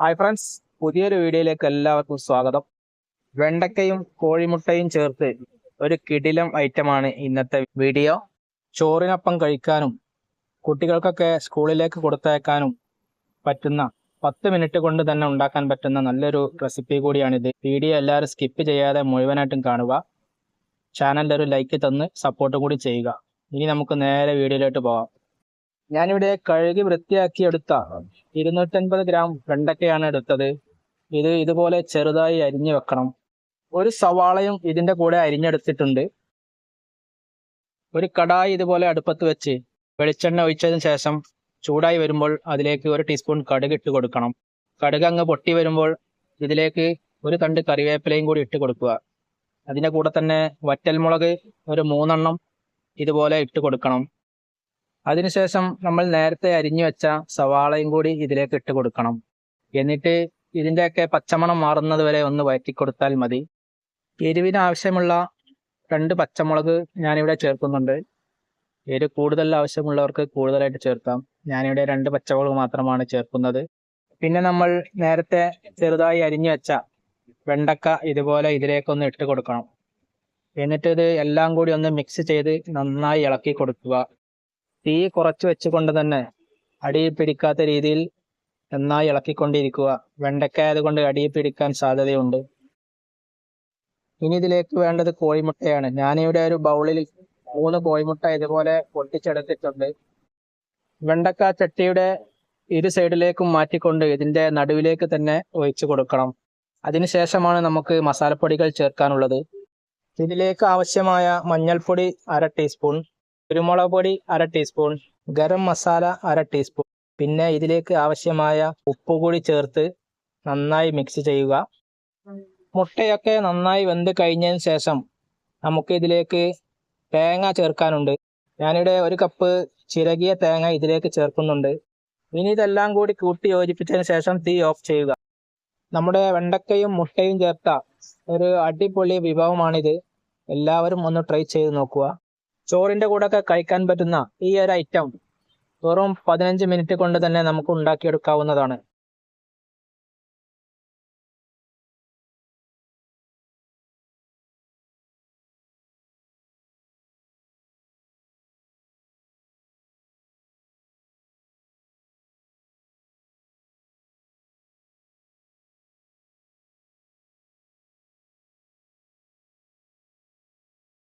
Hi friends പുതിയൊരു വീഡിയോയിലേക്ക് എല്ലാവർക്കും സ്വാഗതം. വെണ്ടക്കയും കോഴിമുട്ടയും ചേർത്ത് ഒരു കിടിലം ഐറ്റമാണ് ഇന്നത്തെ വീഡിയോ. ചോറിനൊപ്പം കഴിക്കാനും കുട്ടികൾക്കൊക്കെ സ്കൂളിലേക്ക് കൊടുത്തേക്കാനും പറ്റുന്ന പത്ത് മിനിറ്റ് കൊണ്ട് തന്നെ ഉണ്ടാക്കാൻ പറ്റുന്ന നല്ലൊരു റെസിപ്പി കൂടിയാണിത്. വീഡിയോ എല്ലാവരും സ്കിപ്പ് ചെയ്യാതെ മുഴുവനായിട്ടും കാണുക. ചാനലിൽ ഒരു ലൈക്ക് തന്ന് സപ്പോർട്ട് കൂടി ചെയ്യുക. ഇനി നമുക്ക് നേരെ വീഡിയോയിലോട്ട് പോകാം ഞാനിവിടെ കഴുകി വൃത്തിയാക്കി എടുത്ത. ഇരുന്നൂറ്റൻപത് ഗ്രാം വെണ്ടക്കയാണ് എടുത്തത്. ഇത് ഇതുപോലെ ചെറുതായി അരിഞ്ഞു വെക്കണം. ഒരു സവാളയും ഇതിന്റെ കൂടെ അരിഞ്ഞെടുത്തിട്ടുണ്ട്. ഒരു കടായി ഇതുപോലെ അടുപ്പത്ത് വെച്ച് വെളിച്ചെണ്ണ ഒഴിച്ചതിന് ശേഷം ചൂടായി വരുമ്പോൾ അതിലേക്ക് ഒരു ടീസ്പൂൺ കടുക് ഇട്ട് കൊടുക്കണം. കടുക് അങ്ങ് പൊട്ടി വരുമ്പോൾ ഇതിലേക്ക് ഒരു തണ്ട് കറിവേപ്പിലയും കൂടി ഇട്ട് കൊടുക്കുക. അതിന്റെ കൂടെ തന്നെ വറ്റൽമുളക് ഒരു മൂന്നെണ്ണം ഇതുപോലെ ഇട്ട് കൊടുക്കണം. അതിനുശേഷം നമ്മൾ നേരത്തെ അരിഞ്ഞു വെച്ച സവാളയും കൂടി ഇതിലേക്ക് ഇട്ട് കൊടുക്കണം. എന്നിട്ട് ഇതിന്റെയൊക്കെ പച്ചമണം മാറുന്നത് വരെ ഒന്ന് വഴറ്റി കൊടുത്താൽ മതി. എരിവിന് ആവശ്യമുള്ള രണ്ട് പച്ചമുളക് ഞാനിവിടെ ചേർക്കുന്നുണ്ട്. എരിവ് കൂടുതൽ ആവശ്യമുള്ളവർക്ക് കൂടുതലായിട്ട് ചേർക്കാം. ഞാനിവിടെ രണ്ട് പച്ചമുളക് മാത്രമാണ് ചേർക്കുന്നത്. പിന്നെ നമ്മൾ നേരത്തെ ചെറുതായി അരിഞ്ഞു വെച്ച വെണ്ടക്ക ഇതുപോലെ ഇതിലേക്കൊന്ന് ഇട്ട് കൊടുക്കണം. എന്നിട്ട് ഇത് എല്ലാം കൂടി ഒന്ന് മിക്സ് ചെയ്ത് നന്നായി ഇളക്കി കൊടുക്കുക. തീ കുറച്ച് വെച്ചുകൊണ്ട് തന്നെ അടിയിൽ പിടിക്കാത്ത രീതിയിൽ നന്നായി ഇളക്കിക്കൊണ്ടിരിക്കുക. വെണ്ടയ്ക്ക ആയതുകൊണ്ട് അടിയിൽ പിടിക്കാൻ സാധ്യതയുണ്ട്. ഇനി ഇതിലേക്ക് വേണ്ടത് കോഴിമുട്ടയാണ്. ഞാനിവിടെ ഒരു ബൗളിൽ മൂന്ന് കോഴിമുട്ട ഇതുപോലെ പൊട്ടിച്ചെടുത്തിട്ടുണ്ട്. വെണ്ടക്ക ചട്ടിയുടെ ഇരു സൈഡിലേക്കും മാറ്റിക്കൊണ്ട് ഇതിന്റെ നടുവിലേക്ക് തന്നെ ഒഴിച്ചു കൊടുക്കണം. അതിനുശേഷമാണ് നമുക്ക് മസാലപ്പൊടികൾ ചേർക്കാനുള്ളത്. ഇതിലേക്ക് ആവശ്യമായ മഞ്ഞൾപ്പൊടി അര ടീസ്പൂൺ കുരുമുളക് പൊടി അര ടീസ്പൂൺ ഗരം മസാല അര ടീസ്പൂൺ പിന്നെ ഇതിലേക്ക് ആവശ്യമായ ഉപ്പ് കൂടി ചേർത്ത് നന്നായി മിക്സ് ചെയ്യുക. മുട്ടയൊക്കെ നന്നായി വെന്ത് കഴിഞ്ഞതിന് ശേഷം നമുക്ക് ഇതിലേക്ക് തേങ്ങ ചേർക്കാനുണ്ട്. ഞാനിവിടെ ഒരു കപ്പ് ചിരകിയ തേങ്ങ ഇതിലേക്ക് ചേർക്കുന്നുണ്ട്. ഇനി ഇതെല്ലാം കൂടി കൂട്ടി യോജിപ്പിച്ചതിന് ശേഷം തീ ഓഫ് ചെയ്യുക. നമ്മുടെ വെണ്ടക്കയും മുട്ടയും ചേർത്ത ഒരു അടിപൊളി വിഭവമാണിത്. എല്ലാവരും ഒന്ന് ട്രൈ ചെയ്ത് നോക്കുക. ചോറിന്റെ കൂടെ ഒക്കെ കഴിക്കാൻ പറ്റുന്ന ഈ ഒരു ഐറ്റം വെറും പതിനഞ്ച് മിനിറ്റ് കൊണ്ട് തന്നെ നമുക്ക് ഉണ്ടാക്കിയെടുക്കാവുന്നതാണ്.